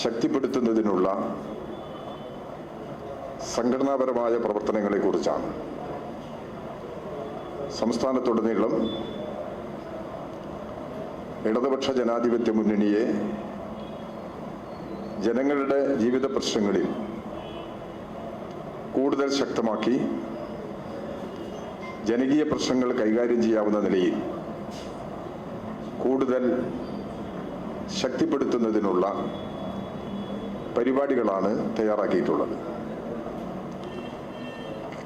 ശക്തിപ്പെടുത്തുന്നതിനുള്ള സംഘടനാപരമായ പ്രവർത്തനങ്ങളെക്കുറിച്ചാണ് സംസ്ഥാനത്തുടനീളം ഇടതുപക്ഷ ജനാധിപത്യ മുന്നണിയെ ജനങ്ങളുടെ ജീവിത പ്രശ്നങ്ങളിൽ കൂടുതൽ ശക്തമാക്കി ജനകീയ പ്രശ്നങ്ങൾ കൈകാര്യം ചെയ്യാവുന്ന നിലയിൽ കൂടുതൽ ശക്തിപ്പെടുത്തുന്നതിനുള്ള പരിപാടികളാണ് തയ്യാറാക്കിയിട്ടുള്ളത്.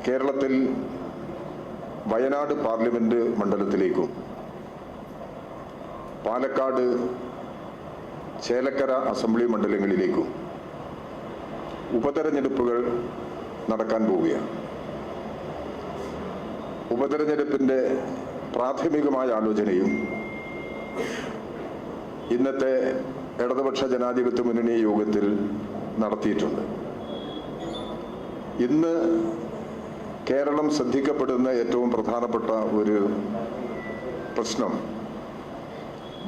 കേരളത്തിൽ വയനാട് പാർലമെന്റ് മണ്ഡലത്തിലേക്കും പാലക്കാട് ചേലക്കര അസംബ്ലി മണ്ഡലങ്ങളിലേക്കും ഉപതെരഞ്ഞെടുപ്പുകൾ നടക്കാൻ പോവുകയാണ്. ഉപതെരഞ്ഞെടുപ്പിന്റെ പ്രാഥമികമായ ആലോചനയും ഇന്നത്തെ ഇടതുപക്ഷ ജനാധിപത്യ മുന്നണി യോഗത്തിൽ നടത്തിയിട്ടുണ്ട്. ഇന്ന് കേരളം ശ്രദ്ധിക്കപ്പെടുന്ന ഏറ്റവും പ്രധാനപ്പെട്ട ഒരു പ്രശ്നം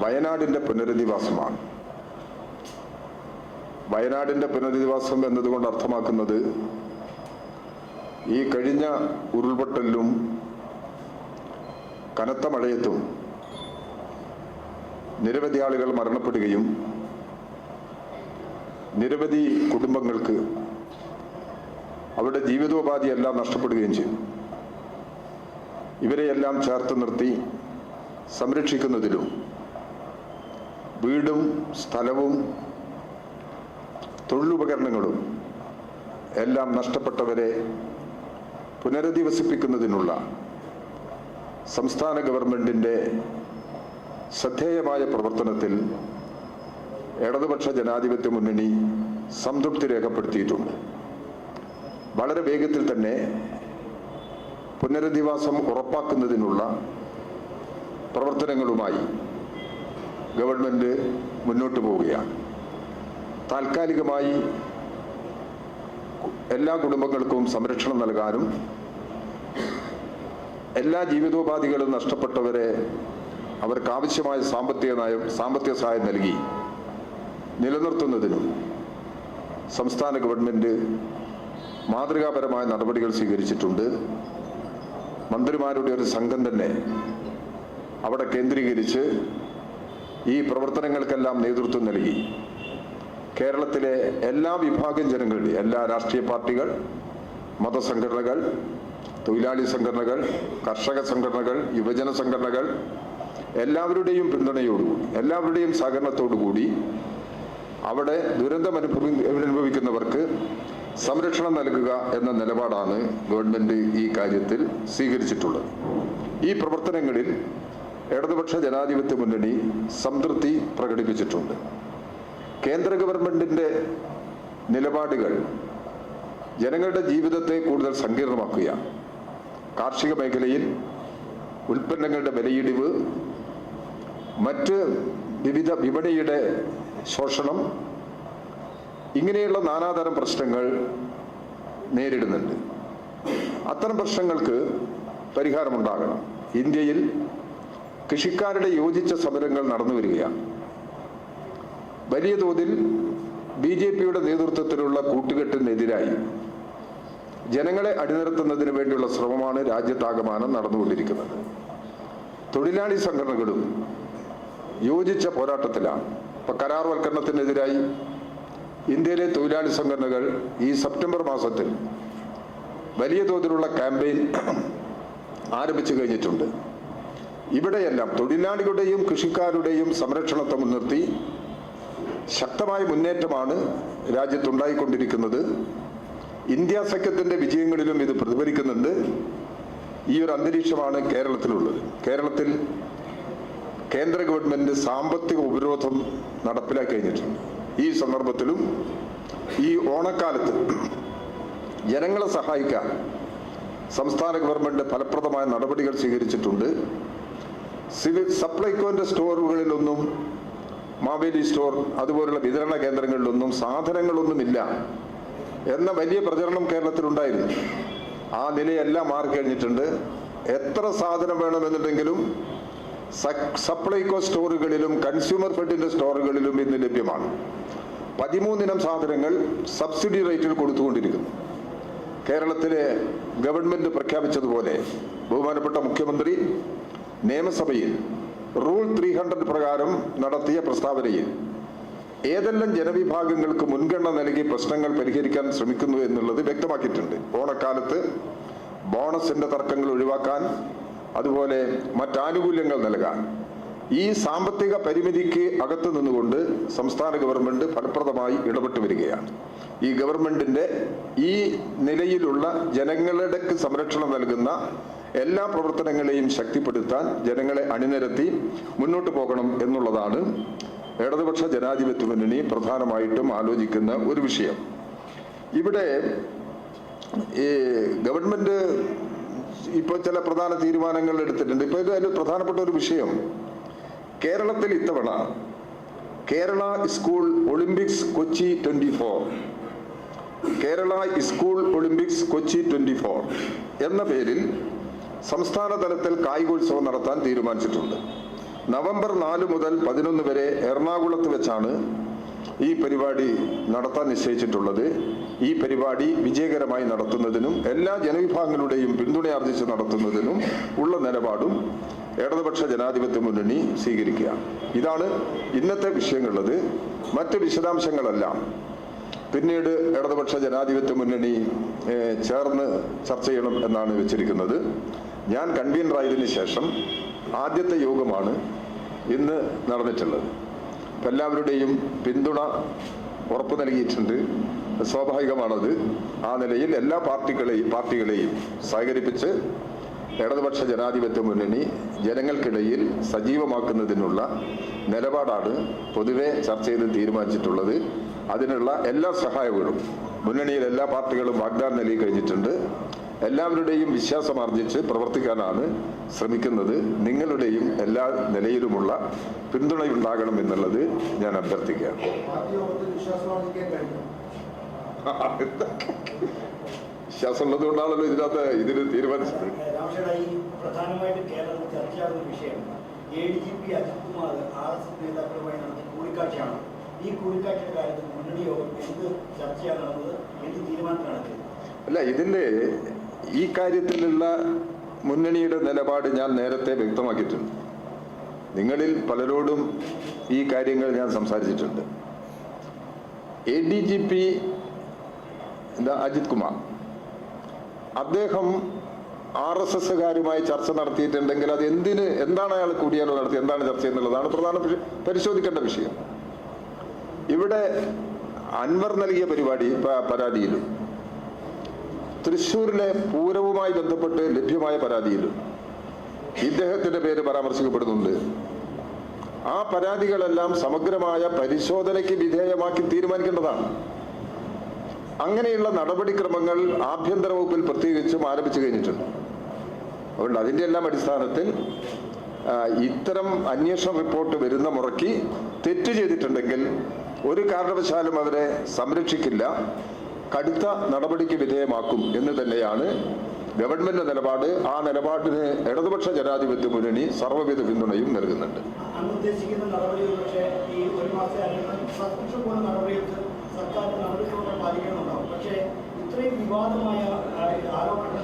വയനാടിന്റെ പുനരധിവാസമാണ്. വയനാടിന്റെ പുനരധിവാസം എന്നതുകൊണ്ട് അർത്ഥമാക്കുന്നത് ഈ കഴിഞ്ഞ ഉരുൾപൊട്ടലിലും കനത്ത മഴയത്തും നിരവധി ആളുകൾ മരണപ്പെടുകയും നിരവധി കുടുംബങ്ങൾക്ക് അവരുടെ ജീവിതോപാധി എല്ലാം നഷ്ടപ്പെടുകയും ചെയ്തു. ഇവരെയെല്ലാം ചേർത്ത് നിർത്തി സംരക്ഷിക്കുന്നതിലും വീടും സ്ഥലവും തൊഴിലുപകരണങ്ങളും എല്ലാം നഷ്ടപ്പെട്ടവരെ പുനരധിവസിപ്പിക്കുന്നതിനുള്ള സംസ്ഥാന ഗവൺമെന്റിന്റെ ശ്രദ്ധേയമായ പ്രവർത്തനത്തിൽ ഇടതുപക്ഷ ജനാധിപത്യ മുന്നണി സംതൃപ്തി രേഖപ്പെടുത്തിയിട്ടുണ്ട്. വളരെ വേഗത്തിൽ തന്നെ പുനരധിവാസം ഉറപ്പാക്കുന്നതിനുള്ള പ്രവർത്തനങ്ങളുമായി ഗവൺമെന്റ് മുന്നോട്ട് പോവുകയാണ്. താൽക്കാലികമായി എല്ലാ കുടുംബങ്ങൾക്കും സംരക്ഷണം നൽകാനും എല്ലാ ജീവിതോപാധികളും നഷ്ടപ്പെട്ടവരെ അവർക്ക് ആവശ്യമായ സാമ്പത്തിക നയം സാമ്പത്തിക സഹായം നൽകി നിലനിർത്തുന്നതിനും സംസ്ഥാന ഗവൺമെന്റ് മാതൃകാപരമായ നടപടികൾ സ്വീകരിച്ചിട്ടുണ്ട്. മന്ത്രിമാരുടെ ഒരു സംഘം തന്നെ അവിടെ കേന്ദ്രീകരിച്ച് ഈ പ്രവർത്തനങ്ങൾക്കെല്ലാം നേതൃത്വം നൽകി. കേരളത്തിലെ എല്ലാ വിഭാഗം ജനങ്ങളുടെ എല്ലാ രാഷ്ട്രീയ പാർട്ടികൾ മതസംഘടനകൾ തൊഴിലാളി സംഘടനകൾ കർഷക സംഘടനകൾ യുവജന സംഘടനകൾ എല്ലാവരുടെയും പിന്തുണയോടുകൂടി എല്ലാവരുടെയും സഹകരണത്തോടുകൂടി അവിടെ ദുരന്തം അനുഭവി അനുഭവിക്കുന്നവർക്ക് സംരക്ഷണം നൽകുക എന്ന നിലപാടാണ് ഗവൺമെന്റ് ഈ കാര്യത്തിൽ സ്വീകരിച്ചിട്ടുള്ളത്. ഈ പ്രവർത്തനങ്ങളിൽ ഇടതുപക്ഷ ജനാധിപത്യ മുന്നണി സംതൃപ്തി പ്രകടിപ്പിച്ചിട്ടുണ്ട്. കേന്ദ്ര ഗവൺമെന്റിന്റെ നിലപാടുകൾ ജനങ്ങളുടെ ജീവിതത്തെ കൂടുതൽ സങ്കീർണമാക്കുക കാർഷിക മേഖലയിൽ ഉൽപ്പന്നങ്ങളുടെ വിലയിടിവ് മറ്റ് വിവിധ വിപണിയുടെ ശോഷണം ഇങ്ങനെയുള്ള നാനാതരം പ്രശ്നങ്ങൾ നേരിടുന്നുണ്ട്. അത്തരം പ്രശ്നങ്ങൾക്ക് പരിഹാരമുണ്ടാകണം. ഇന്ത്യയിൽ കൃഷിക്കാരുടെ യോജിച്ച സമരങ്ങൾ നടന്നു വരികയാണ്. വലിയ തോതിൽ ബി ജെ പിയുടെ നേതൃത്വത്തിലുള്ള കൂട്ടുകെട്ടിനെതിരായി ജനങ്ങളെ അടിനിർത്തുന്നതിന് വേണ്ടിയുള്ള ശ്രമമാണ് രാജ്യത്താകമാനം നടന്നുകൊണ്ടിരിക്കുന്നത്. തൊഴിലാളി സംഘടനകളും യോജിച്ച പോരാട്ടത്തിലാണ്. ഇപ്പൊ കരാർവൽക്കരണത്തിനെതിരായി ഇന്ത്യയിലെ തൊഴിലാളി സംഘടനകൾ ഈ സെപ്റ്റംബർ മാസത്തിൽ വലിയ തോതിലുള്ള ക്യാമ്പയിൻ ആരംഭിച്ചു കഴിഞ്ഞിട്ടുണ്ട്. ഇവിടെയെല്ലാം തൊഴിലാളികളുടെയും കൃഷിക്കാരുടെയും സംരക്ഷണത്തെ മുൻനിർത്തി ശക്തമായ മുന്നേറ്റമാണ് രാജ്യത്തുണ്ടായിക്കൊണ്ടിരിക്കുന്നത്. ഇന്ത്യ സഖ്യത്തിന്റെ വിജയങ്ങളിലും ഇത് പ്രതിഫലിക്കുന്നുണ്ട്. ഈ ഒരു അന്തരീക്ഷമാണ് കേരളത്തിലുള്ളത്. കേരളത്തിൽ കേന്ദ്ര ഗവൺമെന്റ് സാമ്പത്തിക ഉപരോധം നടപ്പിലാക്കി കഴിഞ്ഞിട്ടുണ്ട് ഈ സന്ദർഭത്തിലും ഈ ഓണക്കാലത്ത് ജനങ്ങളെ സഹായിക്കാൻ സംസ്ഥാന ഗവൺമെന്റ് ഫലപ്രദമായ നടപടികൾ സ്വീകരിച്ചിട്ടുണ്ട്. സിവിൽ സപ്ലൈകോന്റെ സ്റ്റോറുകളിലൊന്നും മാവേലി സ്റ്റോർ അതുപോലുള്ള വിതരണ കേന്ദ്രങ്ങളിലൊന്നും സാധനങ്ങളൊന്നുമില്ല എന്ന വലിയ പ്രചരണം കേരളത്തിലുണ്ടായിരുന്നു. ആ നിലയെല്ലാം മാറിക്കഴിഞ്ഞിട്ടുണ്ട്. എത്ര സാധനം വേണമെന്നുണ്ടെങ്കിലും സപ്ലൈകോ സ്റ്റോറുകളിലും കൺസ്യൂമർ ഫെഡിന്റെ സ്റ്റോറുകളിലും ഇന്ന് ലഭ്യമാണ്. പതിമൂന്നിനം സാധനങ്ങൾ സബ്സിഡി റേറ്റിൽ കൊടുത്തുകൊണ്ടിരിക്കുന്നു. കേരളത്തിലെ ഗവൺമെന്റ് പ്രഖ്യാപിച്ചതുപോലെ ബഹുമാനപ്പെട്ട മുഖ്യമന്ത്രി നിയമസഭയിൽ റൂൾ ത്രീ ഹൺഡ്രഡ് പ്രകാരം നടത്തിയ പ്രസ്താവനയിൽ ഏതെല്ലാം ജനവിഭാഗങ്ങൾക്ക് മുൻഗണന നൽകി പ്രശ്നങ്ങൾ പരിഹരിക്കാൻ ശ്രമിക്കുന്നു എന്നുള്ളത് വ്യക്തമാക്കിയിട്ടുണ്ട്. ഓണക്കാലത്ത് ബോണസിന്റെ തർക്കങ്ങൾ ഒഴിവാക്കാൻ അതുപോലെ മറ്റാനുകൂല്യങ്ങൾ നൽകാൻ ഈ സാമ്പത്തിക പരിമിതിക്ക് അകത്ത് നിന്നുകൊണ്ട് സംസ്ഥാന ഗവൺമെന്റ് ഫലപ്രദമായി ഇടപെട്ട് വരികയാണ്. ഈ ഗവൺമെന്റിന്റെ ഈ നിലയിലുള്ള ജനങ്ങളുടെ സംരക്ഷണം നൽകുന്ന എല്ലാ പ്രവർത്തനങ്ങളെയും ശക്തിപ്പെടുത്താൻ ജനങ്ങളെ അണിനിരത്തി മുന്നോട്ട് പോകണം എന്നുള്ളതാണ് ഇടതുപക്ഷ ജനാധിപത്യ മുന്നണി പ്രധാനമായിട്ടും ആലോചിക്കുന്ന ഒരു വിഷയം. ഇവിടെ ഈ ഗവൺമെന്റ് ഇപ്പോൾ ചില പ്രധാന തീരുമാനങ്ങൾ എടുത്തിട്ടുണ്ട്. ഇപ്പോൾ ഇത് അതിൽ പ്രധാനപ്പെട്ട ഒരു വിഷയം. കേരളത്തിൽ ഇത്തവണ Kerala school olympics Kochi twenty four. Kerala school olympics Kochi twenty four എന്ന പേരിൽ സംസ്ഥാന തലത്തിൽ കായികോത്സവം നടത്താൻ തീരുമാനിച്ചിട്ടുണ്ട്. നവംബർ നാല് മുതൽ പതിനൊന്ന് വരെ എറണാകുളത്ത് വെച്ചാണ് ഈ പരിപാടി നടത്താൻ നിശ്ചയിച്ചിട്ടുള്ളത്. ഈ പരിപാടി വിജയകരമായി നടത്തുന്നതിനും എല്ലാ ജനവിഭാഗങ്ങളുടെയും പിന്തുണയാർജിച്ച് നടത്തുന്നതിനും ഉള്ള നിലപാടും ഇടതുപക്ഷ ജനാധിപത്യ മുന്നണി സ്വീകരിക്കുക ഇതാണ് ഇന്നത്തെ വിഷയങ്ങളുള്ളത്. മറ്റ് വിശദാംശങ്ങളെല്ലാം പിന്നീട് ഇടതുപക്ഷ ജനാധിപത്യ മുന്നണി ചേർന്ന് ചർച്ച ചെയ്യണം എന്നാണ് വെച്ചിരിക്കുന്നത്. ഞാൻ കൺവീനറായതിനു ശേഷം ആദ്യത്തെ യോഗമാണ് ഇന്ന് നടന്നിട്ടുള്ളത്. എല്ലാവരുടെയും പിന്തുണ ഉറപ്പു നൽകിയിട്ടുണ്ട്. സ്വാഭാവികമാണത്. ആ നിലയിൽ എല്ലാ പാർട്ടികളെയും പാർട്ടികളെയും സഹകരിപ്പിച്ച് ഇടതുപക്ഷ ജനാധിപത്യ മുന്നണി ജനങ്ങൾക്കിടയിൽ സജീവമാക്കുന്നതിനുള്ള നിലപാടാണ് പൊതുവെ ചർച്ച ചെയ്ത് തീരുമാനിച്ചിട്ടുള്ളത്. അതിനുള്ള എല്ലാ സഹായങ്ങളും മുന്നണിയിൽ എല്ലാ പാർട്ടികളും വാഗ്ദാനം നൽകി കഴിഞ്ഞിട്ടുണ്ട്. എല്ലാവരുടെയും വിശ്വാസം ആർജിച്ച് പ്രവർത്തിക്കാനാണ് ശ്രമിക്കുന്നത്. നിങ്ങളുടെയും എല്ലാ നിലയിലുമുള്ള പിന്തുണയുണ്ടാകണം എന്നുള്ളത് ഞാൻ അഭ്യർത്ഥിക്കുകയാണ്. വിശ്വാസം ഉള്ളത് വിശ്വാസമാർജിക്കാൻ വിശ്വാസമുള്ളത് കൊണ്ടാണല്ലോ ഇതിനകത്ത് ഇതിന് തീരുമാനിച്ചത്. ഈ പ്രധാനമായിട്ടും കേരളത്തിൽ ചർച്ചയാകുന്ന വിഷയം A D G P Ajith Kumar R S S നേതാക്കളുമായി നടത്തിയ കൂടിക്കാഴ്ചയാണ്. ഈ കൂടിക്കാഴ്ചയുടെ കാര്യത്തിൽ മുന്നണി യോഗം എന്ത് ചർച്ചയാണ് നടന്നത്? എന്ത് തീരുമാനത്തിലാണ് അല്ല ഇതിന്റെ ഈ കാര്യത്തിലുള്ള മുന്നണിയുടെ നിലപാട് ഞാൻ നേരത്തെ വ്യക്തമാക്കിയിട്ടുണ്ട്. നിങ്ങളിൽ പലരോടും ഈ കാര്യങ്ങൾ ഞാൻ സംസാരിച്ചിട്ടുണ്ട്. A D G P Ajith Kumar അദ്ദേഹം ആർ എസ് എസ്സുകാരുമായി ചർച്ച നടത്തിയിട്ടുണ്ടെങ്കിൽ അത് എന്തിന് എന്താണ് അയാൾ കൂടിയാലോ നടത്തി എന്താണ് ചർച്ച എന്നുള്ളതാണ് പ്രധാന പരിശോധിക്കേണ്ട വിഷയം. ഇവിടെ അൻവർ നൽകിയ പരിപാടി പരാതിയിലും തൃശ്ശൂരിലെ പൂരവുമായി ബന്ധപ്പെട്ട് ലഭ്യമായ പരാതിയിൽ ഇദ്ദേഹത്തിന്റെ പേര് പരാമർശിക്കപ്പെടുന്നുണ്ട്. ആ പരാതികളെല്ലാം സമഗ്രമായ പരിശോധനയ്ക്ക് വിധേയമാക്കി തീരുമാനിക്കേണ്ടതാണ്. അങ്ങനെയുള്ള നടപടിക്രമങ്ങൾ ആഭ്യന്തര വകുപ്പിൽ പ്രത്യേകിച്ചും ആരംഭിച്ചു കഴിഞ്ഞിട്ടുണ്ട്. അതുകൊണ്ട് അതിന്റെ എല്ലാം അടിസ്ഥാനത്തിൽ ഇത്തരം അന്വേഷണ റിപ്പോർട്ട് വരുന്ന മുറയ്ക്ക് തെറ്റ് ചെയ്തിട്ടുണ്ടെങ്കിൽ ഒരു കാരണവശാലും അവരെ സംരക്ഷിക്കില്ല. കടുത്ത നടപടിക്ക് വിധേയമാക്കും എന്ന് തന്നെയാണ് ഗവൺമെന്റ് നിലപാട്. ആ നിലപാടിന് ഇടതുപക്ഷ ജനാധിപത്യ മുന്നണി സർവവിധ പിന്തുണയും നൽകുന്നുണ്ട്. അന്ന് ഉദ്ദേശിക്കുന്ന നടപടി ഈ ഒരു മാസം അല്ലെങ്കിൽ സസ്പെൻഷൻ പോലെ നടപടികൾക്ക് സർക്കാരിന്റെ നടപടിക്രമങ്ങൾ പാലിക്കണമെന്നുണ്ടാവും ഇത്രയും വിവാദമായ ആ, ആരോപണങ്ങൾ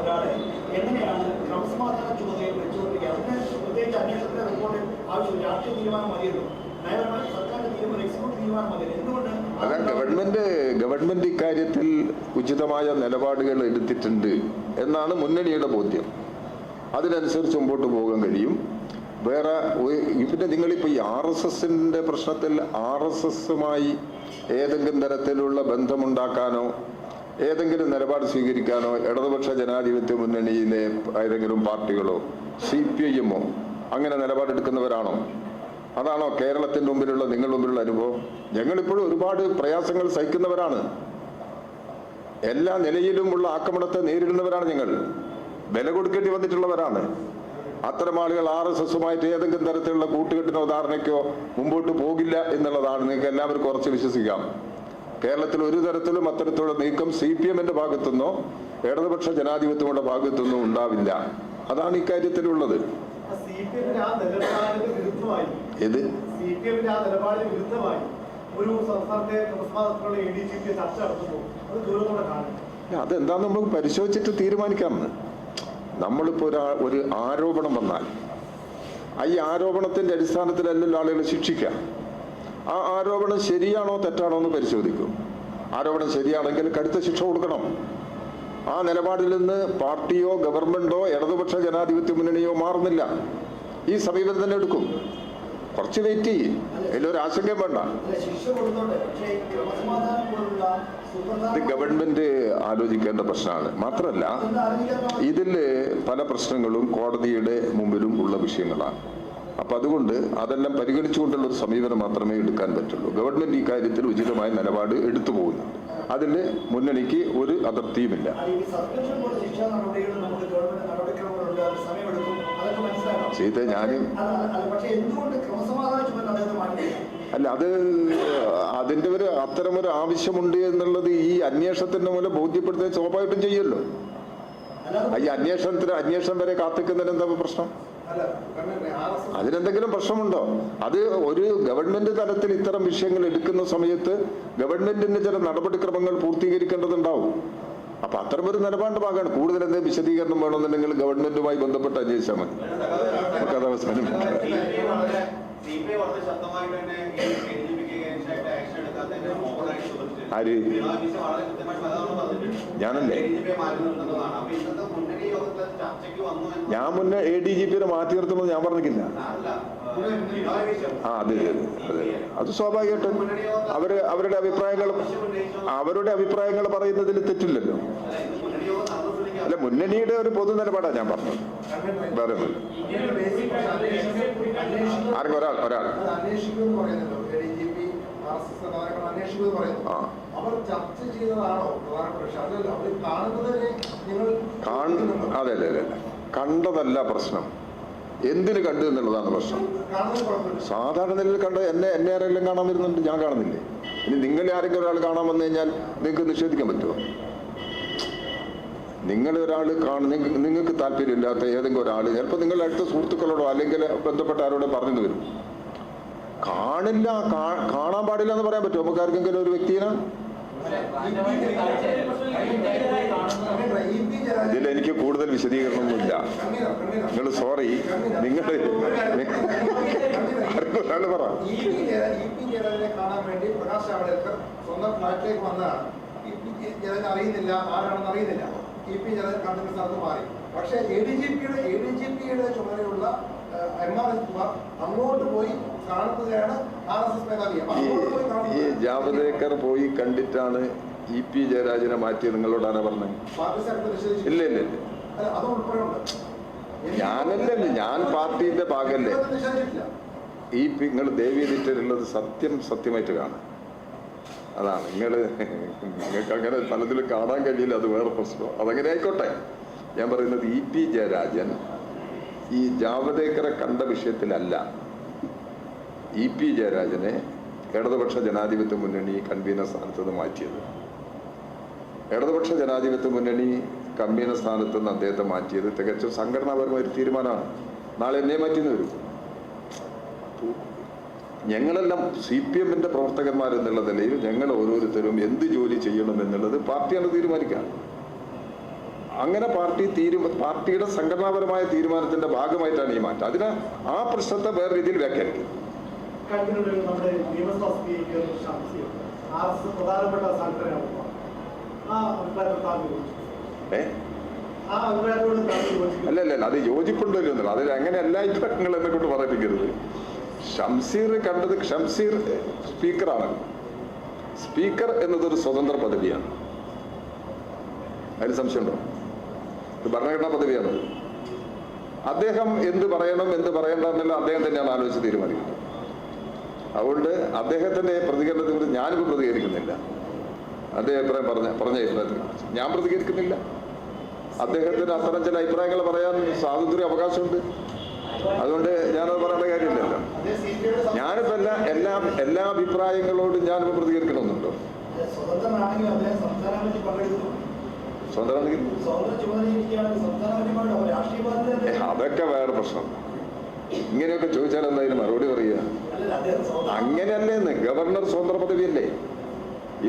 ഒരാളെ എങ്ങനെയാണ് ക്രമസമാധാന ചുമതലയിൽ വെച്ചുകൊണ്ടിരിക്കുക? അതിന് പ്രത്യേകിച്ച് അന്വേഷണത്തിന്റെ റിപ്പോർട്ട് ആവശ്യമില്ല. രാഷ്ട്രീയ തീരുമാനം മതിയല്ലോ. നയപരമായ സർക്കാരിന്റെ തീരുമാനം എക്സിക്യൂട്ടീവ് തീരുമാനം മതിയല്ലോ. എന്തുകൊണ്ട് അല്ല ഗവൺമെന്റ് ഗവൺമെന്റ് ഇക്കാര്യത്തിൽ ഉചിതമായ നിലപാടുകൾ എടുത്തിട്ടുണ്ട് എന്നാണ് മുന്നണിയുടെ ബോധ്യം. അതിനനുസരിച്ച് മുമ്പോട്ട് പോകാൻ കഴിയും. വേറെ പിന്നെ നിങ്ങളിപ്പോൾ ഈ ആർ എസ് എസിന്റെ പ്രശ്നത്തിൽ ആർ എസ് എസുമായി ഏതെങ്കിലും തരത്തിലുള്ള ബന്ധമുണ്ടാക്കാനോ ഏതെങ്കിലും നിലപാട് സ്വീകരിക്കാനോ ഇടതുപക്ഷ ജനാധിപത്യ മുന്നണിയിലെ ഏതെങ്കിലും പാർട്ടികളോ സി പി ഐ എമ്മോ അങ്ങനെ നിലപാടെടുക്കുന്നവരാണോ? അതാണോ കേരളത്തിന്റെ മുമ്പിലുള്ള നിങ്ങളുടെ മുമ്പിലുള്ള അനുഭവം? ഞങ്ങളിപ്പോഴും ഒരുപാട് പ്രയാസങ്ങൾ സഹിക്കുന്നവരാണ്. എല്ലാ നിലയിലുമുള്ള ആക്രമണത്തെ നേരിടുന്നവരാണ് ഞങ്ങൾ. വില കൊടുക്കേണ്ടി വന്നിട്ടുള്ളവരാണ്. അത്തരം ആളുകൾ ആർ എസ് എസുമായിട്ട് ഏതെങ്കിലും തരത്തിലുള്ള കൂട്ടുകെട്ടിനോ ധാരണയ്ക്കോ മുമ്പോട്ട് പോകില്ല എന്നുള്ളതാണ് നിങ്ങൾക്ക് എല്ലാവർക്കും കുറച്ച് വിശ്വസിക്കാം. കേരളത്തിൽ ഒരു തരത്തിലും അത്തരത്തിലുള്ള നീക്കം സി പി എമ്മിന്റെ ഭാഗത്തുനിന്നോ ഇടതുപക്ഷ ജനാധിപത്യങ്ങളുടെ ഭാഗത്തുനിന്നോ ഉണ്ടാവില്ല. അതാണ് ഇക്കാര്യത്തിലുള്ളത്. ഇത് ഒരു സംസ്ഥാനത്തെ ചർച്ച അത് കാണും അതെന്താന്ന് നമുക്ക് പരിശോധിച്ചിട്ട് തീരുമാനിക്കാമെന്ന് നമ്മളിപ്പോൾ ഒരു ഒരു ആരോപണം വന്നാൽ ആ ഈ ആരോപണത്തിന്റെ അടിസ്ഥാനത്തിലല്ലല്ലോ ആളുകളെ ശിക്ഷിക്കുക ആ ആരോപണം ശരിയാണോ തെറ്റാണോ എന്ന് പരിശോധിക്കും. ആരോപണം ശരിയാണെങ്കിൽ കടുത്ത ശിക്ഷ കൊടുക്കണം. ആ നിലപാടിൽ നിന്ന് പാർട്ടിയോ ഗവൺമെന്റോ ഇടതുപക്ഷ ജനാധിപത്യ മുന്നണിയോ മാറുന്നില്ല. ഈ സമീപനം തന്നെ എടുക്കും. കുറച്ച് വെയിറ്റ് ചെയ്യും. അതിലൊരു ആശങ്കയും വേണ്ട. ഇത് ഗവൺമെന്റ് ആലോചിക്കേണ്ട പ്രശ്നമാണ്. മാത്രമല്ല ഇതിൽ പല പ്രശ്നങ്ങളും കോടതിയുടെ മുമ്പിലും ഉള്ള വിഷയങ്ങളാണ്. അപ്പം അതുകൊണ്ട് അതെല്ലാം പരിഗണിച്ചുകൊണ്ടുള്ള ഒരു സമീപനം മാത്രമേ എടുക്കാൻ പറ്റുള്ളൂ. ഗവൺമെന്റ് ഈ കാര്യത്തിൽ ഉചിതമായ നിലപാട് എടുത്തു പോകുന്നുണ്ട്. അതിൽ മുന്നണിക്ക് ഒരു അതിർത്തിയുമില്ല അദ്ദേഹത്തെ ഞാനും. അല്ല അത് അതിന്റെ ഒരു അത്തരമൊരു ആവശ്യമുണ്ട് എന്നുള്ളത് ഈ അന്വേഷണത്തിന്റെ മൂലം ബോധ്യപ്പെടുത്തുക സ്വാഭാവികമായിട്ടും ചെയ്യല്ലോ ഈ അന്വേഷണത്തിന് അന്വേഷണം വരെ കാത്തിക്കുന്നതിന് എന്താ പ്രശ്നം? അതിനെന്തെങ്കിലും പ്രശ്നമുണ്ടോ? അത് ഒരു ഗവൺമെന്റ് തലത്തിൽ ഇത്തരം വിഷയങ്ങൾ എടുക്കുന്ന സമയത്ത് ഗവൺമെന്റിന്റെ ചില നടപടിക്രമങ്ങൾ പൂർത്തീകരിക്കേണ്ടതുണ്ടാവും. അപ്പൊ അത്തരമൊരു നിലപാടിന്റെ ഭാഗമാണ് കൂടുതൽ എന്തെങ്കിലും വിശദീകരണം വേണമെന്നുണ്ടെങ്കിൽ ഗവൺമെന്റുമായി ബന്ധപ്പെട്ട് അന്വേഷിച്ചാൽ മതി നമുക്കത് ചോദിച്ചിട്ടുണ്ട്. ആര്? ഞാനല്ലേ? ഞാൻ മുന്നേ എ ഡി ജി പിയെ മാറ്റി നിർത്തുന്നത് ഞാൻ പറഞ്ഞിട്ടില്ല ആ അതെ അതെ അതെ സ്വാഭാവികമായിട്ടും അവർ അവരുടെ അഭിപ്രായങ്ങൾ അവരുടെ അഭിപ്രായങ്ങൾ പറയുന്നതിൽ തെറ്റില്ലല്ലോ അല്ല, മുന്നണിയുടെ ഒരു പൊതു നിലപാടാണ് ഞാൻ പറഞ്ഞത് വേറെ ആർക്കും ഒരാൾ ഒരാൾ അതെ അതെ അതെ. കണ്ടതല്ല പ്രശ്നം എന്തിന് കണ്ടു എന്നുള്ളതാണ് പ്രശ്നം. സാധാരണ നിലയിൽ കണ്ട എന്നെ എന്നെ ആരെങ്കിലും കാണാൻ വരുന്നുണ്ട് ഞാൻ കാണുന്നില്ലേ? ഇനി നിങ്ങളെ ആരെങ്കിലും ഒരാൾ കാണാൻ വന്നു കഴിഞ്ഞാൽ നിങ്ങൾക്ക് നിഷേധിക്കാൻ പറ്റുമോ? നിങ്ങളെ ഒരാൾ കാണും നിങ്ങൾക്ക് താല്പര്യമില്ലാത്ത ഏതെങ്കിലും ഒരാൾ ചിലപ്പോൾ നിങ്ങളുടെ അടുത്ത സുഹൃത്തുക്കളോടോ അല്ലെങ്കിൽ ബന്ധപ്പെട്ട ആരോടോ പറഞ്ഞു വരും. കാണില്ല കാണാൻ പാടില്ല എന്ന് പറയാൻ പറ്റുമോ? നമുക്ക് ആർക്കെങ്കിലും ഒരു വ്യക്തിനെ ഇതിൽ എനിക്ക് കൂടുതൽ വിശദീകരണമൊന്നുമില്ല നിങ്ങൾ സോറി നിങ്ങൾ ഒരാൾ പറ അറിയുന്നില്ല ആരാണെന്ന് അറിയുന്നില്ല ഇ പി ജയരാജൻ കണ്ടെത്തുന്ന സ്ഥലത്ത് മാറി പക്ഷേ എ ഡി ജി പിയുടെ എ ഡി ജി പിയുടെ ചുമതലയുള്ള എം ആർ എസ് കുമാർ അങ്ങോട്ട് പോയി കാണുകയാണ് ആർ എസ് എസ് മേധാവി. ഈ ജാവദേക്കർ പോയി കണ്ടിട്ടാണ് ഇ പി ജയരാജനെ മാറ്റിയത്. നിങ്ങളോടാണ് പറഞ്ഞത്? ഇല്ല ഇല്ല ഇല്ല. ഉണ്ട് ഞാൻ പാർട്ടിന്റെ ഭാഗമല്ലേ ഈ പി ഈ നിങ്ങൾ ദേവി എഡിറ്ററുള്ളത് സത്യം സത്യമായിട്ട് കാണാം. അതാണ്. നിങ്ങൾ നിങ്ങൾക്ക് അങ്ങനെ പലതിലും കാണാൻ കഴിയില്ല. അത് വേറെ പ്രശ്നം അതങ്ങനെ ആയിക്കോട്ടെ. ഞാൻ പറയുന്നത് ഇ പി ജയരാജൻ ഈ ജാവദേക്കറെ കണ്ട വിഷയത്തിലല്ല. ഇ പി ജയരാജനെ ഇടതുപക്ഷ ജനാധിപത്യ മുന്നണി കൺവീനർ സ്ഥാനത്ത് നിന്ന് മാറ്റിയത്. ഇടതുപക്ഷ ജനാധിപത്യ മുന്നണി കൺവീനർ സ്ഥാനത്ത് നിന്ന് അദ്ദേഹത്തെ മാറ്റിയത് തികച്ചും സംഘടനാപരമായ ഒരു തീരുമാനമാണ്. നാളെ എന്നെ മാറ്റിന്ന് വരും. ഞങ്ങളെല്ലാം സി പി എമ്മിന്റെ പ്രവർത്തകന്മാർ എന്നുള്ള നിലയിൽ ഞങ്ങൾ ഓരോരുത്തരും എന്ത് ജോലി ചെയ്യണം എന്നുള്ളത് പാർട്ടിയാണ് തീരുമാനിക്കുക അങ്ങനെ പാർട്ടി തീരുമാ പാർട്ടിയുടെ സംഘടനാപരമായ തീരുമാനത്തിന്റെ ഭാഗമായിട്ടാണ് ഈ മാറ്റം. അതിന് ആ പ്രശ്നത്തെ വേറെ രീതിയിൽ വ്യാഖ്യാനിക്കും. അല്ലല്ല അത് യോജിപ്പുണ്ടോ ഇല്ലെന്നല്ല അതിൽ അങ്ങനെ എല്ലാ അഭിപ്രായങ്ങൾ എന്നെ കൊണ്ട് പറയിപ്പിക്കരുത്. ഷംസീർ കണ്ടത് ഷംസീർ സ്പീക്കറാണ്. സ്പീക്കർ എന്നതൊരു സ്വതന്ത്ര പദവിയാണ്. അതിന് സംശയമുണ്ടോ? ഭരണഘടനാ പദവിയാണ്. അദ്ദേഹം എന്ത് പറയണം എന്ത് പറയണ്ട എന്നുള്ള അദ്ദേഹം തന്നെയാണ് ആലോചിച്ച് തീരുമാനിക്കുന്നത്. അതുകൊണ്ട് അദ്ദേഹത്തിന്റെ പ്രതികരണത്തെ കുറിച്ച് ഞാനിപ്പോൾ പ്രതികരിക്കുന്നില്ല. അദ്ദേഹം അഭിപ്രായം പറഞ്ഞ പറഞ്ഞ അഭിപ്രായത്തിൽ ഞാൻ പ്രതികരിക്കുന്നില്ല. അദ്ദേഹത്തിന് അത്തരം ചില അഭിപ്രായങ്ങൾ പറയാൻ സ്വാതന്ത്ര്യ അവകാശമുണ്ട്. അതുകൊണ്ട് ഞാനത് പറയേണ്ട കാര്യമില്ലല്ലോ. ഞാനിപ്പോ എല്ലാ എല്ലാ എല്ലാ അഭിപ്രായങ്ങളോടും ഞാനിപ്പോ പ്രതികരിക്കണമെന്നുണ്ടോ? അതൊക്കെ വേറെ പ്രശ്നം. ഇങ്ങനെയൊക്കെ ചോദിച്ചാൽ എന്തായാലും മറുപടി പറയുക? അങ്ങനെയല്ലേന്ന്. ഗവർണർ സ്വതന്ത്ര പദവിയല്ലേ?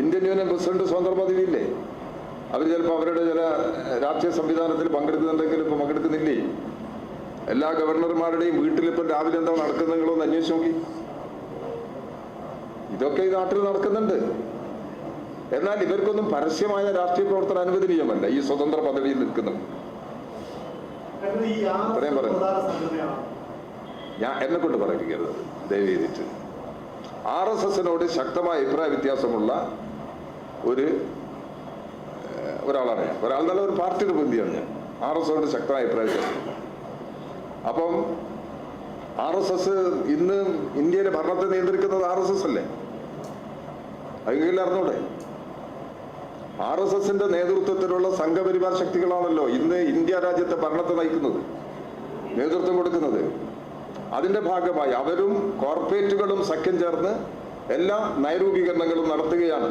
ഇന്ത്യൻ യൂണിയൻ പ്രസിഡന്റ് സ്വതന്ത്ര പദവിയില്ലേ? അവർ ചിലപ്പോൾ അവരുടെ ചില രാഷ്ട്രീയ സംവിധാനത്തിൽ പങ്കെടുക്കുന്നുണ്ടെങ്കിലും ഇപ്പൊ പങ്കെടുക്കുന്നില്ലേ? എല്ലാ ഗവർണർമാരുടെയും വീട്ടിൽ വീട്ടിലിപ്പം രാവിലെ എന്താ നടക്കുന്നതെങ്കിലോ എന്ന് അന്വേഷിച്ച് നോക്കി. ഇതൊക്കെ ഈ നാട്ടിൽ നടക്കുന്നുണ്ട്. എന്നാൽ ഇവർക്കൊന്നും പരസ്യമായ രാഷ്ട്രീയ പ്രവർത്തനം അനുവദനീയമല്ല. ഈ സ്വതന്ത്ര പദവിയിൽ നിൽക്കുന്നത് ഇത്രയും പറയാം. ഞാൻ എന്നെ കൊണ്ട് പറയിപ്പിക്കരുത്. ദയവ് ആർ എസ് എസിനോട് ശക്തമായ അഭിപ്രായ വ്യത്യാസമുള്ള ഒരു ഒരാളാണ് ഞാൻ. ഒരാൾ നല്ല ഒരു പാർട്ടിയുടെ പ്രതിയാണ് ഞാൻ. ആർ എസ് എസിനോട് ശക്തമായ അഭിപ്രായ വ്യത്യാസം അപ്പം ആർ എസ് എസ് ഇന്ന് ഇന്ത്യയിലെ ഭരണത്തെ നിയന്ത്രിക്കുന്നത് ആർ എസ് എസ് അല്ലേ? അതെങ്കിലും അറിഞ്ഞൂടെ? ആർ എസ് എസിന്റെ നേതൃത്വത്തിലുള്ള സംഘപരിവാർ ശക്തികളാണല്ലോ ഇന്ന് ഇന്ത്യ രാജ്യത്തെ ഭരണത്തെ നയിക്കുന്നത് നേതൃത്വം കൊടുക്കുന്നത്. അതിന്റെ ഭാഗമായി അവരും കോർപ്പറേറ്റുകളും സഖ്യം ചേർന്ന് എല്ലാ നയരൂപീകരണങ്ങളും നടത്തുകയാണ്.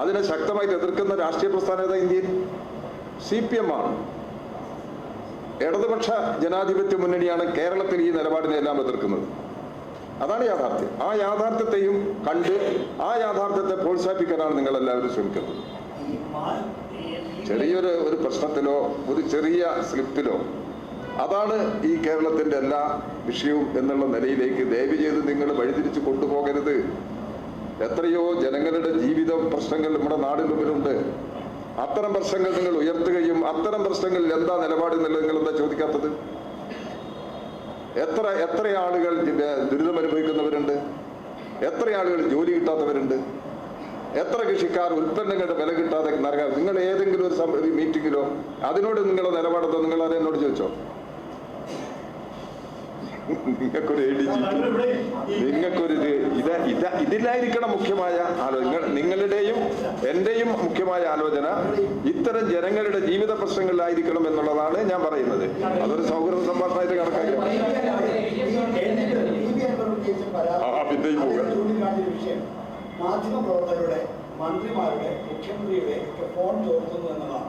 അതിനെ ശക്തമായി എതിർക്കുന്ന രാഷ്ട്രീയ പ്രസ്ഥാനം ഇന്ത്യയിൽ? സി പി എം ആണ്. ഇടതുപക്ഷ ജനാധിപത്യ മുന്നണിയാണ് കേരളത്തിൽ ഈ നിലപാടിനെ എല്ലാം എതിർക്കുന്നത്. അതാണ് യാഥാർത്ഥ്യം. ആ യാഥാർത്ഥ്യത്തെയും കണ്ട് ആ യാഥാർത്ഥ്യത്തെ പ്രോത്സാഹിപ്പിക്കാനാണ് നിങ്ങൾ എല്ലാവരും ശ്രമിക്കുന്നത്. ചെറിയൊരു ഒരു പ്രശ്നത്തിലോ ഒരു ചെറിയ സ്ലിപ്പിലോ അതാണ് ഈ കേരളത്തിന്റെ എല്ലാ വിഷയവും എന്നുള്ള നിലയിലേക്ക് ദയവ് ചെയ്ത് നിങ്ങൾ വഴിതിരിച്ച് കൊണ്ടുപോകരുത്. എത്രയോ ജനങ്ങളുടെ ജീവിത പ്രശ്നങ്ങൾ നമ്മുടെ നാടിന് മുമ്പിലുണ്ട്. അത്തരം പ്രശ്നങ്ങൾ നിങ്ങൾ ഉയർത്തുകയും അത്തരം പ്രശ്നങ്ങളിൽ എന്താ നിലപാട് നിങ്ങൾ എന്താ ചോദിക്കാത്തത്? എത്ര എത്ര ആളുകൾ ദുരിതം അനുഭവിക്കുന്നവരുണ്ട്? എത്ര ആളുകൾ ജോലി കിട്ടാത്തവരുണ്ട്? എത്ര കൃഷിക്കാർ ഉൽപ്പന്നങ്ങളുടെ വില കിട്ടാതെ നൽകാൻ നിങ്ങൾ ഏതെങ്കിലും ഒരു മീറ്റിങ്ങിലോ അതിനോട് നിങ്ങളുടെ നിലപാടെന്തോ? നിങ്ങൾ അത് എന്നോട് ചോദിച്ചോ? നിങ്ങൾക്കൊരു എ ഡി ജി ഞങ്ങളിവിടെ ഈ- നിങ്ങൾക്കൊരു ഇത് ഇത് ഇത് ഇതിലായിരിക്കണം മുഖ്യമായ ആലോചന. നിങ്ങളുടെയും എന്റെയും മുഖ്യമായ ആലോചന ഇത്തരം ജനങ്ങളുടെ ജീവിത പ്രശ്നങ്ങളിലായിരിക്കണം എന്നുള്ളതാണ് ഞാൻ പറയുന്നത്. അതൊരു സൗഹൃദ വിഷയം മാധ്യമപ്രവർത്തകരുടെ മന്ത്രിമാരുടെ മുഖ്യമന്ത്രിയുടെ ഒക്കെ ഫോൺ ചോർത്തുന്നു എന്നതാണ്.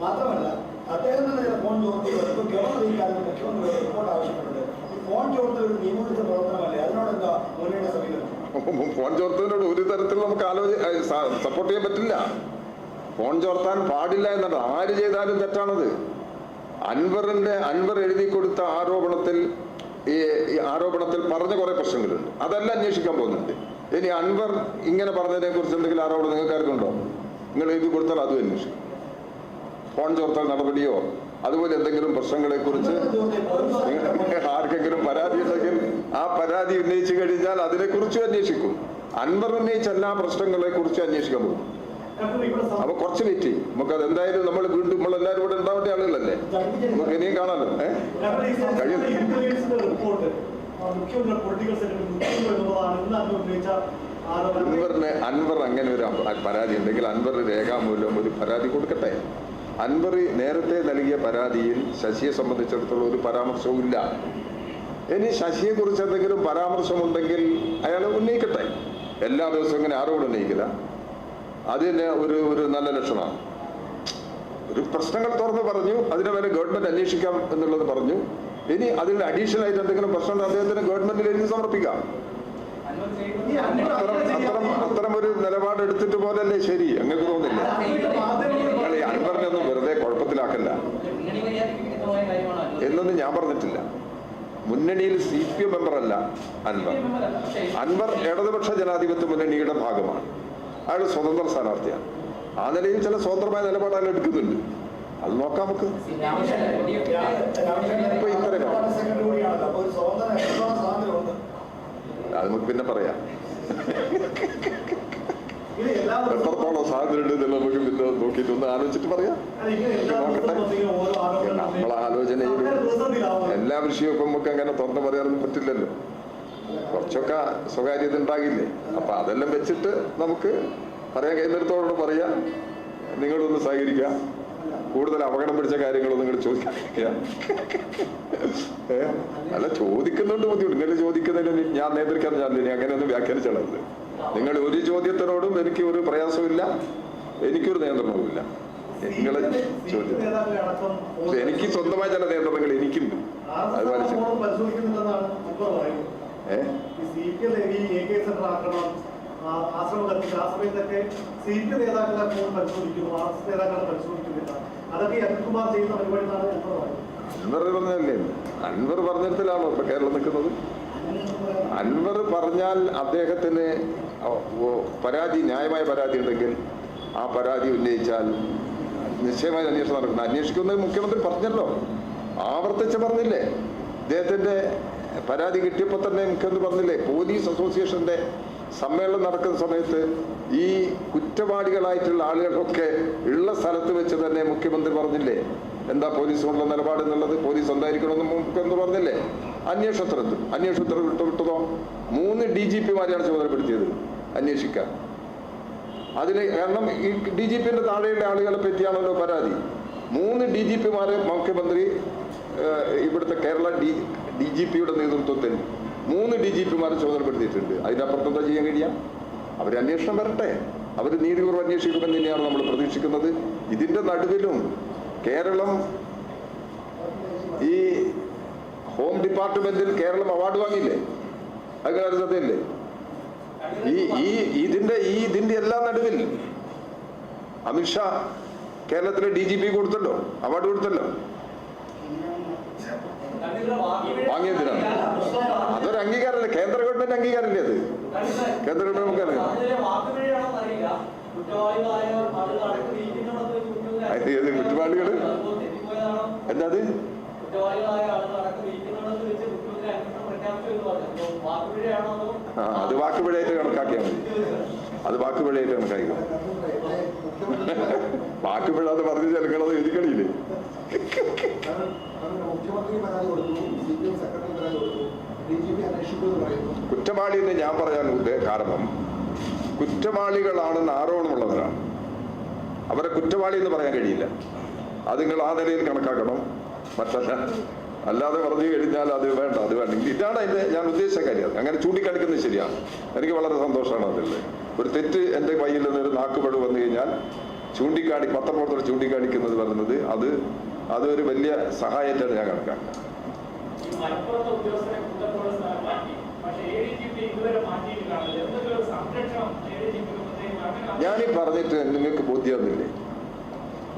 മാത്രമല്ല അദ്ദേഹം തന്നെ ഫോൺ ചോർത്തുന്നത് ഇപ്പൊ ഗവർണർ ഈ കാലത്ത് മുഖ്യമന്ത്രിയുടെ റിപ്പോർട്ട് ആവശ്യപ്പെട്ടുണ്ട് ഈ ഫോൺ ചോർത്തൽ ഒരു നിയമവിരുദ്ധ പ്രവർത്തനമല്ലേ? അതിനോട് എന്താ മുന്നണിയുടെ സമീപനം? ഫോൺ ചോർത്തതിനോട് ഒരു തരത്തിൽ നമുക്ക് ആലോചി സപ്പോർട്ട് ചെയ്യാൻ പറ്റില്ല. ഫോൺ ചോർത്താൻ പാടില്ല എന്നത് ആര് ചെയ്താലും തെറ്റാണത്. അൻവറിന്റെ അൻവർ എഴുതി കൊടുത്ത ആരോപണത്തിൽ ഈ ആരോപണത്തിൽ പറഞ്ഞ കുറെ പ്രശ്നങ്ങളുണ്ട്. അതെല്ലാം അന്വേഷിക്കാൻ പോകുന്നുണ്ട്. ഇനി അൻവർ ഇങ്ങനെ പറഞ്ഞതിനെ കുറിച്ച് എന്തെങ്കിലും ആരോട് നിങ്ങൾക്ക് ആർക്കുണ്ടോ നിങ്ങൾ എഴുതി കൊടുത്താൽ അതും അന്വേഷിക്കും ഫോൺ ചോർത്താൽ നടപടിയോ? അതുപോലെ എന്തെങ്കിലും പ്രശ്നങ്ങളെ കുറിച്ച് ആർക്കെങ്കിലും പരാതി ഉണ്ടെങ്കിൽ ആ പരാതി ഉന്നയിച്ചു കഴിഞ്ഞാൽ അതിനെക്കുറിച്ചും അന്വേഷിക്കും. അൻവർ ഉന്നയിച്ച എല്ലാ പ്രശ്നങ്ങളെ കുറിച്ച് അന്വേഷിക്കാൻ പോകും. അപ്പൊ കുറച്ച് വെയിറ്റ് ചെയ്യും. നമുക്ക് അത് എന്തായാലും നമ്മൾ വീണ്ടും നമ്മൾ എല്ലാവരും ഇവിടെ ഉണ്ടാവേണ്ട ആളുകളല്ലേ? നമുക്ക് ഇനിയും കാണാമല്ലോ. ഏഹ് കഴിയുന്നു കഴിയും. പൊളിറ്റിക്കൽ അന്ന് അൻവർ അങ്ങനെ ഒരു പരാതി ഉണ്ടെങ്കിൽ അൻവർ രേഖാമൂലം ഒരു പരാതി കൊടുക്കട്ടെ. അൻവർ നേരത്തെ നൽകിയ പരാതിയിൽ ശശിയെ സംബന്ധിച്ചിടത്തോളം ഒരു പരാമർശവും ഇല്ല. ഇനി ശശിയെ കുറിച്ച് എന്തെങ്കിലും പരാമർശമുണ്ടെങ്കിൽ അയാൾ ഉന്നയിക്കട്ടെ. എല്ലാ ദിവസവും ഇങ്ങനെ ആരോട് ഉന്നയിക്കില്ല. അത് തന്നെ ഒരു ഒരു നല്ല ലക്ഷണമാണ്. ഒരു പ്രശ്നങ്ങൾ തുറന്ന് പറഞ്ഞു അതിനെ വരെ ഗവൺമെന്റ് അന്വേഷിക്കാം എന്നുള്ളത് പറഞ്ഞു. ഇനി അതിൽ അഡീഷണൽ ആയിട്ട് എന്തെങ്കിലും പ്രശ്നം അദ്ദേഹത്തിന് ഗവൺമെന്റിൽ എഴുതി സമർപ്പിക്കാം. അത്തരം അത്തരം ഒരു നിലപാട് എടുത്തിട്ട് പോലല്ലേ ശരി? അങ്ങനെ തോന്നില്ല? നിങ്ങൾ അൻവറിനൊന്നും വെറുതെ കുഴപ്പത്തിലാക്കല്ല എന്നൊന്നും ഞാൻ പറഞ്ഞിട്ടില്ല. മുന്നണിയിൽ സി പി എം മെമ്പറല്ല അൻവർ. അൻവർ ഇടതുപക്ഷ ജനാധിപത്യ മുന്നണിയുടെ ഭാഗമാണ്. അയാൾ സ്വതന്ത്ര സ്ഥാനാർത്ഥിയാണ്. ആ നിലയിൽ ചില സ്വതന്ത്രമായ നിലപാട് എടുക്കുന്നുണ്ട്. അത് നോക്കാം നമുക്ക്. ഇപ്പൊ ഇത്രയും അത് നമുക്ക് പിന്നെ പറയാം. എത്രത്തോളം സ്വാതന്ത്ര്യം ഉണ്ട് എന്നുള്ളത് നമുക്ക് പിന്നെ നോക്കിയിട്ട് ഒന്ന് ആലോചിച്ചിട്ട് പറയാം. നമ്മൾ നമ്മളെ എല്ലാ വിഷയവും ഇപ്പം നമുക്ക് അങ്ങനെ തുറന്നു പറയാനൊന്നും പറ്റില്ലല്ലോ. കുറച്ചൊക്കെ സ്വകാര്യത ഉണ്ടാകില്ലേ? അപ്പൊ അതെല്ലാം വെച്ചിട്ട് നമുക്ക് പറയാൻ കഴിയുന്നിടത്തോളം പറയാം. നിങ്ങളൊന്ന് സഹകരിക്കുക കൂടുതൽ അപകടം പിടിച്ച കാര്യങ്ങളൊന്നും നിങ്ങൾ ചോദിക്കുക ഏ? അല്ല ചോദിക്കുന്നുണ്ട് ബുദ്ധിമുട്ട്. നിങ്ങൾ ചോദിക്കുന്നതിന് ഞാൻ നേതൃക്കാൻ ഞാൻ അങ്ങനെയൊന്നും വ്യാഖ്യാനിച്ചത് നിങ്ങൾ ഒരു ചോദ്യത്തിനോടും എനിക്ക് ഒരു പ്രയാസമില്ല എനിക്കൊരു നിയന്ത്രണവുമില്ല. നിങ്ങളെ ചോദ്യം. എനിക്ക് സ്വന്തമായ ചില നിയന്ത്രണങ്ങൾ എനിക്കുണ്ട്. ഏഹ് അത് ആശ്രമ കത്തിച്ച് ആ സമയത്തൊക്കെ സീറ്റ് നേതാക്കളെ ഫോൺ പരിശോധിക്കുന്നു ആർ എസ് നേതാക്കളെ പരിശോധിക്കുന്നില്ല. അതൊക്കെ അനിൽകുമാർ ചെയ്യുന്ന പരിപാടി പറയുന്നത് അൻവർ പറഞ്ഞല്ലേ അൻവർ പറഞ്ഞിടത്തിലാണോ ഇപ്പൊ കേരളം നിൽക്കുന്നത്? അൻവർ പറഞ്ഞാൽ അദ്ദേഹത്തിന് പരാതി ന്യായമായ പരാതി ഉണ്ടെങ്കിൽ ആ പരാതി ഉന്നയിച്ചാൽ നിശ്ചയമായ അന്വേഷണം നടക്കുന്നത് അന്വേഷിക്കുന്നത് മുഖ്യമന്ത്രി പറഞ്ഞല്ലോ. ആവർത്തിച്ച് പറഞ്ഞില്ലേ? അദ്ദേഹത്തിന്റെ പരാതി കിട്ടിയപ്പോൾ തന്നെ മുഖ്യമന്ത്രി പറഞ്ഞില്ലേ? പോലീസ് അസോസിയേഷന്റെ സമ്മേളനം നടക്കുന്ന സമയത്ത് ഈ കുറ്റവാളികളായിട്ടുള്ള ആളുകളൊക്കെ ഉള്ള സ്ഥലത്ത് വെച്ച് തന്നെ മുഖ്യമന്ത്രി പറഞ്ഞില്ലേ? എന്താ പോലീസിനുള്ള നിലപാട് എന്നുള്ളത്? പോലീസ് എന്തായിരിക്കണമെന്ന് മുഖ്യമന്ത്രി പറഞ്ഞില്ലേ? അന്വേഷണത്തിനെത്തു അന്വേഷണത്തിന് വിട്ടു വിട്ടതോ? മൂന്ന് ഡി ജി പിമാരെയാണ് ചുമതലപ്പെടുത്തിയത് അന്വേഷിക്കാൻ. അതിന് കാരണം ഈ ഡി ജി പിന്റെ താഴെയുള്ള ആളുകളെ പറ്റിയാണല്ലോ പരാതി. മൂന്ന് ഡി ജി പിമാരെ മുഖ്യമന്ത്രി ഇവിടുത്തെ കേരള ഡി ഡി ജി പിയുടെ നേതൃത്വത്തിൽ മൂന്ന് ഡി ജി പിമാരെ ചുമതലപ്പെടുത്തിയിട്ടുണ്ട്. അതിനപ്പുറത്ത് എന്താ ചെയ്യാൻ കഴിയാം? അവർ അന്വേഷണം വരട്ടെ. അവർ നീതിപൂർവം അന്വേഷിക്കുമെന്ന് തന്നെയാണ് നമ്മൾ പ്രതീക്ഷിക്കുന്നത്. ഇതിന്റെ നടുവിലും കേരളം ഈ ഹോം ഡിപ്പാർട്ട്മെന്റിൽ കേരളം അവാർഡ് വാങ്ങിയില്ലേ? അത് ശ്രദ്ധയില്ലേ ഈ ഈ ഇതിന്റെ ഈ ഇതിന്റെ എല്ലാ നടുവിൽ അമിത്ഷാ കേരളത്തിലെ ഡി ജി പി കൊടുത്തല്ലോ അവാർഡ് കൊടുത്തല്ലോ. വാങ്ങിയതിനാണ് അതൊരു അംഗീകാരമല്ല? കേന്ദ്ര ഗവൺമെന്റ് അംഗീകാരമല്ലേ അത്? കേന്ദ്ര ഗവൺമെന്റ് നമുക്ക് അറിയാം കുറ്റവാളികൾ? എന്താ അത് വാക്കുപിഴയായിട്ട് കണക്കാക്കിയാൽ മതി. അത് വാക്കുപിഴയായിട്ട് കണക്കാക്കിക്കോ. വാക്കുപിഴ വിടാതെ പറഞ്ഞു ചെലക്കണത് പി കുറ്റവാളി എന്ന് ഞാൻ പറയാൻ കാരണം കുറ്റവാളികളാണെന്ന് ആരോപണമുള്ളവരാണ്. അവരെ കുറ്റവാളി എന്ന് പറയാൻ കഴിയില്ല. അത് നിങ്ങൾ ആ നിലയിൽ കണക്കാക്കണം. മറ്റല്ല അല്ലാതെ പറഞ്ഞു കഴിഞ്ഞാൽ അത് വേണ്ട അത് വേണ്ട. ഇതാണ് അതിന്റെ ഞാൻ ഉദ്ദേശിച്ച കാര്യം. അങ്ങനെ ചൂണ്ടിക്കാണിക്കുന്നത് ശരിയാണ്. എനിക്ക് വളരെ സന്തോഷമാണ് അതിൽ. ഒരു തെറ്റ് എന്റെ കയ്യിൽ നിന്ന് ഒരു നാക്കുപഴ വന്നു കഴിഞ്ഞാൽ ചൂണ്ടിക്കാണി പത്രപ്രവർത്തകർ ചൂണ്ടിക്കാണിക്കുന്നത് പറയുന്നത് അത് അത് ഒരു വലിയ സഹായമായിട്ടാണ് ഞാൻ കണക്കാക്കുന്നത്. ഞാൻ ഈ ഞാനീ പറഞ്ഞിട്ട് നിങ്ങൾക്ക് ബോധ്യമാകുന്നില്ലേ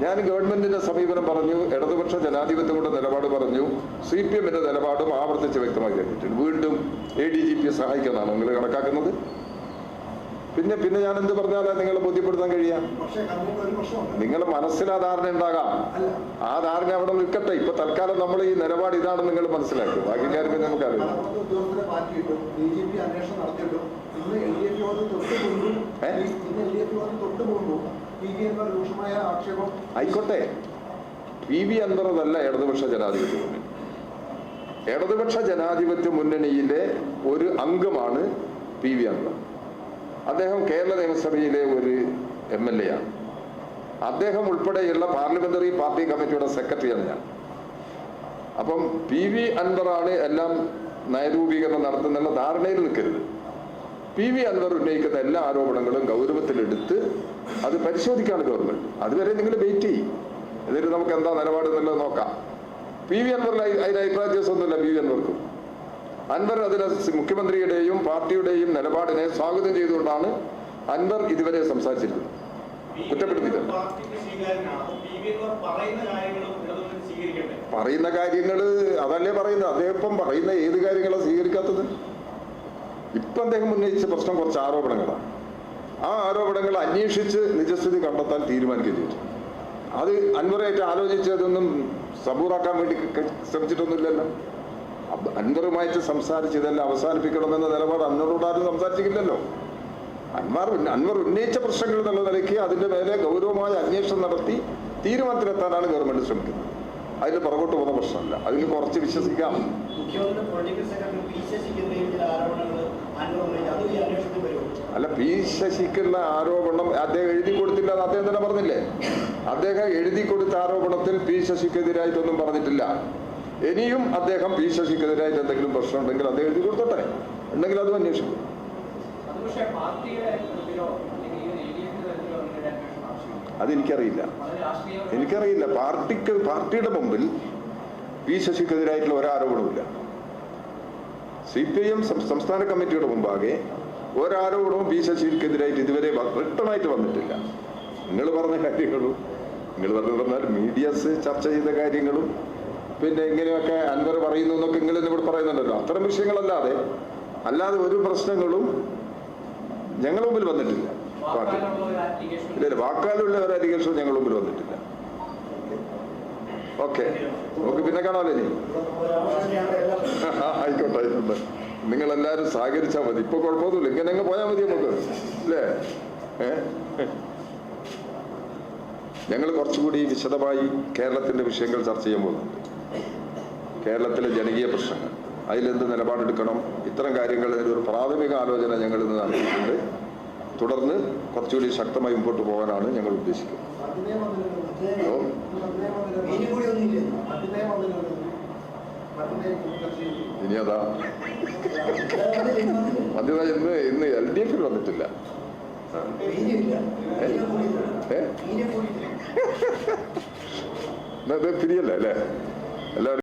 ഞാൻ ഗവൺമെന്റിന്റെ സമീപനം പറഞ്ഞു ഇടതുപക്ഷ ജനാധിപത്യങ്ങളുടെ നിലപാട് പറഞ്ഞു സി പി എമ്മിന്റെ നിലപാടും ആവർത്തിച്ച് വ്യക്തമാക്കി കഴിഞ്ഞിട്ടുണ്ട് വീണ്ടും എ ഡി ജി പിയെ സഹായിക്കുന്നതാണ് നിങ്ങൾ കണക്കാക്കുന്നത്? പിന്നെ പിന്നെ ഞാൻ എന്ത് പറഞ്ഞാലാണ് നിങ്ങളെ ബോധ്യപ്പെടുത്താൻ കഴിയാ? നിങ്ങളുടെ മനസ്സിൽ ആ ധാരണ ഉണ്ടാകാം. ആ ധാരണ അവിടെ നിൽക്കട്ടെ. ഇപ്പൊ തൽക്കാലം നമ്മൾ ഈ നിലപാട് ഇതാണെന്ന് നിങ്ങൾ മനസ്സിലാക്കും. ബാക്കി കാര്യം പിന്നെ നമുക്കറിയാം ആയിക്കോട്ടെ. പി വി അന്തറതല്ല ഇടതുപക്ഷ ജനാധിപത്യ മുന്നണി. ഇടതുപക്ഷ ജനാധിപത്യ മുന്നണിയിലെ ഒരു അംഗമാണ് പി വി അൻവർ. അദ്ദേഹം കേരള നിയമസഭയിലെ ഒരു എം എൽ എ ആണ് അദ്ദേഹം ഉൾപ്പെടെയുള്ള പാർലമെന്ററി പാർട്ടി കമ്മിറ്റിയുടെ സെക്രട്ടറിയാണ് ഞാൻ. അപ്പം പി വി അൻവറാണ് എല്ലാം നയരൂപീകരണം നടത്തുന്നുള്ള ധാരണയിൽ നിൽക്കരുത്. പി വി അൻവർ ഉന്നയിക്കുന്ന എല്ലാ ആരോപണങ്ങളും ഗൗരവത്തിലെടുത്ത് അത് പരിശോധിക്കാണ് ഗവൺമെന്റ്. അതുവരെ നിങ്ങൾ വെയിറ്റ് ചെയ്യും. എന്നിട്ട് നമുക്ക് എന്താ നിലപാട് എന്നുള്ളത് നോക്കാം. പി വി അൻവറിൽ അതിന് അഭിപ്രായ ഒന്നുമില്ല പി വി അൻവർക്കും. അൻവർ അതിന് സി- മുഖ്യമന്ത്രിയുടെയും പാർട്ടിയുടെയും നിലപാടിനെ സ്വാഗതം ചെയ്തുകൊണ്ടാണ് അൻവർ ഇതുവരെ സംസാരിച്ചിരുന്നത്. കുറ്റപ്പെടുത്തിയത് പറയുന്ന കാര്യങ്ങൾ അതല്ലേ പറയുന്നത്? അദ്ദേഹം പറയുന്ന ഏത് കാര്യങ്ങളാണ് സ്വീകരിക്കാത്തത്? ഇപ്പൊ അദ്ദേഹം ഉന്നയിച്ച പ്രശ്നം കുറച്ച് ആരോപണങ്ങളാണ്. ആ ആരോപണങ്ങൾ അന്വേഷിച്ച് നിജസ്ഥിതി കണ്ടെത്താൻ തീരുമാനിക്കുകയും ചെയ്തു അത് അൻവറായിട്ട് ആലോചിച്ചതൊന്നും സബൂറാക്കാൻ വേണ്ടി ശ്രമിച്ചിട്ടൊന്നുമില്ലല്ലോ. അൻവറുമായിട്ട് സംസാരിച്ച് ഇതെല്ലാം അവസാനിപ്പിക്കണമെന്ന നിലപാട് അൻവറോട് ആരും സംസാരിച്ചിട്ടില്ലല്ലോ. അൻവർ അൻവർ ഉന്നയിച്ച പ്രശ്നങ്ങൾ എന്നുള്ള നിലയ്ക്ക് അതിന്റെ മേലെ ഗൗരവമായ അന്വേഷണം നടത്തി തീരുമാനത്തിലെത്താനാണ് ഗവൺമെന്റ് ശ്രമിക്കുന്നത്. അതിന് പുറകോട്ട് പോകുന്ന പ്രശ്നമല്ല. അതിൽ കുറച്ച് വിശ്വസിക്കാം. അല്ല പി ശശിക്കുള്ള ആരോപണം അദ്ദേഹം എഴുതി കൊടുത്തില്ല എന്ന് അദ്ദേഹം തന്നെ പറഞ്ഞില്ലേ? അദ്ദേഹം എഴുതി കൊടുത്ത ആരോപണത്തിൽ പി ശശിക്കെതിരായിട്ടൊന്നും പറഞ്ഞിട്ടില്ല. ഇനിയും അദ്ദേഹം പി ശശിക്കെതിരായിട്ട് എന്തെങ്കിലും പ്രശ്നം ഉണ്ടെങ്കിൽ അദ്ദേഹം എഴുതി കൊടുത്തോട്ടെ? ഉണ്ടെങ്കിൽ അതും അന്വേഷിക്കും. അതെനിക്കറിയില്ല. എനിക്കറിയില്ല. പാർട്ടിക്ക് പാർട്ടിയുടെ മുമ്പിൽ പി ശശിക്കെതിരായിട്ടുള്ള ഒരാരോപണവുമില്ല സി പി ഐ എം സംസ്ഥാന കമ്മിറ്റിയുടെ മുമ്പാകെ ഒരാരോപണവും പി ശശിക്കെതിരായിട്ട് ഇതുവരെ വ്യക്തമായിട്ട് വന്നിട്ടില്ല. നിങ്ങൾ പറഞ്ഞ കാര്യങ്ങളും നിങ്ങൾ പറഞ്ഞു പറഞ്ഞാൽ മീഡിയസ് ചർച്ച ചെയ്ത കാര്യങ്ങളും പിന്നെ ഇങ്ങനെയൊക്കെ അൻവർ പറയുന്നു എന്നൊക്കെ തന്നെ ഇവിടെ പറയുന്നുണ്ടല്ലോ. അത്തരം വിഷയങ്ങളല്ലാതെ അല്ലാതെ ഒരു പ്രശ്നങ്ങളും ഞങ്ങളുടെ മുമ്പിൽ വന്നിട്ടില്ല. പാർട്ടി. ഇല്ല വാക്കാലുള്ള ഒരു അലിഗേഷൻ ഞങ്ങളുടെ മുമ്പിൽ വന്നിട്ടില്ല. ഓക്കെ. നമുക്ക് പിന്നെ കാണാമല്ലേ ഇനി. ആയിക്കോട്ടെ ആയിക്കോട്ടെ. നിങ്ങൾ എല്ലാരും സഹകരിച്ചാൽ മതി. ഇപ്പൊ കുഴപ്പമൊന്നുമില്ല. ഇങ്ങനെ അങ്ങ് പോയാൽ മതി നമുക്ക്. അല്ലേ? ഞങ്ങൾ കുറച്ചുകൂടി വിശദമായി കേരളത്തിന്റെ വിഷയങ്ങൾ ചർച്ച ചെയ്യാൻ പോകുന്നുണ്ട്. കേരളത്തിലെ ജനകീയ പ്രശ്നങ്ങൾ. അതിലെന്ത് നിലപാടെടുക്കണം? ഇത്തരം കാര്യങ്ങൾ ഒരു പ്രാഥമിക ആലോചന ഞങ്ങൾ ഇന്ന് നടത്തിയിട്ടുണ്ട് തുടർന്ന് കുറച്ചുകൂടി ശക്തമായി മുമ്പോട്ട് പോകാനാണ് ഞങ്ങൾ ഉദ്ദേശിക്കുന്നത്. ഇനി അതാ. മധ്യത ഇന്ന് ഇന്ന് എൽ ഡി എഫിൽ വന്നിട്ടില്ല. ഏ? പിരിയല്ലേ അല്ലേ? എല്ലാവരും